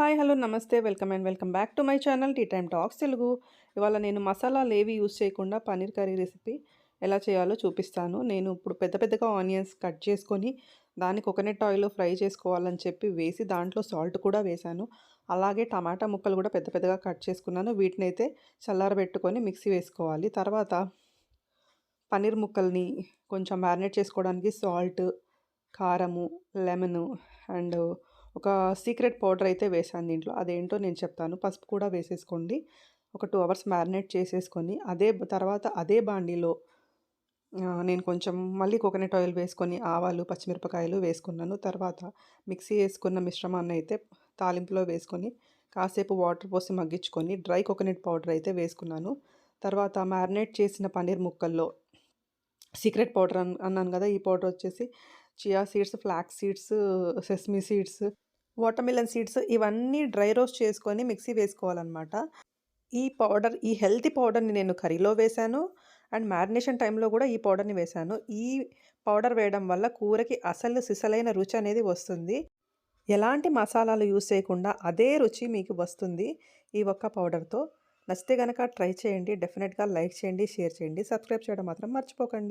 Hi hello నమస్తే welcome and welcome back to my channel tea time talks Telugu. ఇవాళ నేను మసాలాలు ఏవి యూస్ చేయకుండా పన్నీర్ కర్రీ రెసిపీ ఎలా చేయాలో చూపిస్తాను. నేను ఇప్పుడు పెద్ద పెద్దగా ఆనియన్స్ కట్ చేసుకొని దాన్ని కోకోనట్ ఆయిల్ ఫ్రై చేసుకోవాలని చెప్పి వేసి దాంట్లో సాల్ట్ కూడా వేశాను. అలాగే టమాటా ముక్కలు కూడా పెద్ద పెద్దగా కట్ చేసుకున్నాను. వీటిని అయితే చల్లారబెట్టుకొని మిక్సీ వేసుకోవాలి. తర్వాత పన్నీర్ ముక్కల్ని కొంచెం మ్యారినేట్ చేసుకోవడానికి సాల్ట్ కారము లెమను అండ్ ఒక సీక్రెట్ పౌడర్ అయితే వేసాను దీంట్లో. అదేంటో నేను చెప్తాను. పసుపు కూడా వేసేసుకోండి. ఒక టూ అవర్స్ మ్యారినేట్ చేసేసుకొని అదే తర్వాత అదే బాండీలో నేను కొంచెం మళ్ళీ కోకోనట్ ఆయిల్ వేసుకొని ఆవాలు పచ్చిమిరపకాయలు వేసుకున్నాను. తర్వాత మిక్సీ వేసుకున్న మిశ్రమాన్ని అయితే తాలింపులో వేసుకొని కాసేపు వాటర్ పోసి మగ్గించుకొని డ్రై కోకోనట్ పౌడర్ అయితే వేసుకున్నాను. తర్వాత మ్యారినేట్ చేసిన పన్నీర్ ముక్కల్లో సీక్రెట్ పౌడర్ అన్నాను కదా ఈ పౌడర్ వచ్చేసి chia seeds flax seeds sesame seeds watermelon seeds ఇవన్నీ డ్రై రోస్ట్ చేసుకొని మిక్సీ వేసుకోవాలన్నమాట. ఈ పౌడర్ ఈ హెల్తీ పౌడర్ని నేను కర్రీలో వేశాను అండ్ మ్యారినేషన్ టైంలో కూడా ఈ పౌడర్ని వేశాను. ఈ పౌడర్ వేయడం వల్ల కూరకి అసలు సిసలైన రుచి అనేది వస్తుంది. ఎలాంటి మసాలాలు యూస్ చేయకుండా అదే రుచి మీకు వస్తుంది ఈ ఒక్క పౌడర్తో. నచ్చితే కనుక ట్రై చేయండి డెఫినెట్గా లైక్ చేయండి షేర్ చేయండి. సబ్స్క్రైబ్ చేయడం మాత్రం మర్చిపోకండి.